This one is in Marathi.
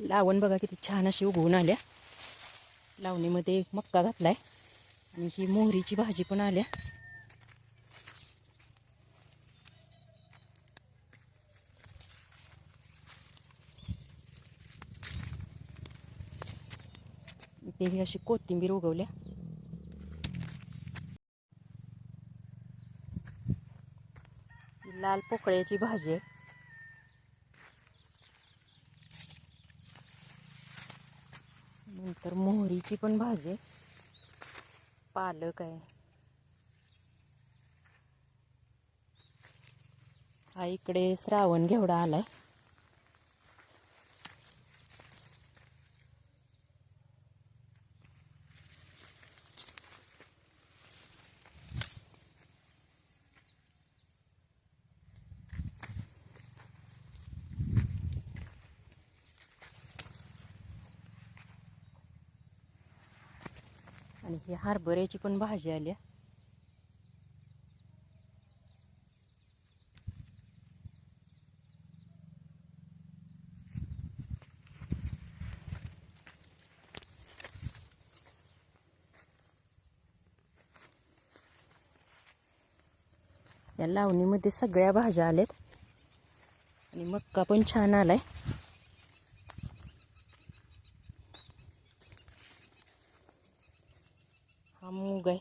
लावण बघा किती छान अशी उगवून आल्या. लावणीमध्ये मक्का घातलाय. आणि ही मोहरीची भाजी पण आल्या. इथे ही अशी कोथिंबीर उगवल्या. लाल पोकळ्याची भाजी आहे. नंतर मोहरीची पण भाजी आहे. पालक आहे. हा इकडे श्रावण घेवडा आलाय. आणि ही हरभऱ्याची पण भाजी आली. या लावणीमध्ये सगळ्या भाज्या आल्यात. आणि मक्का पण छान आलाय. हा मूग आहे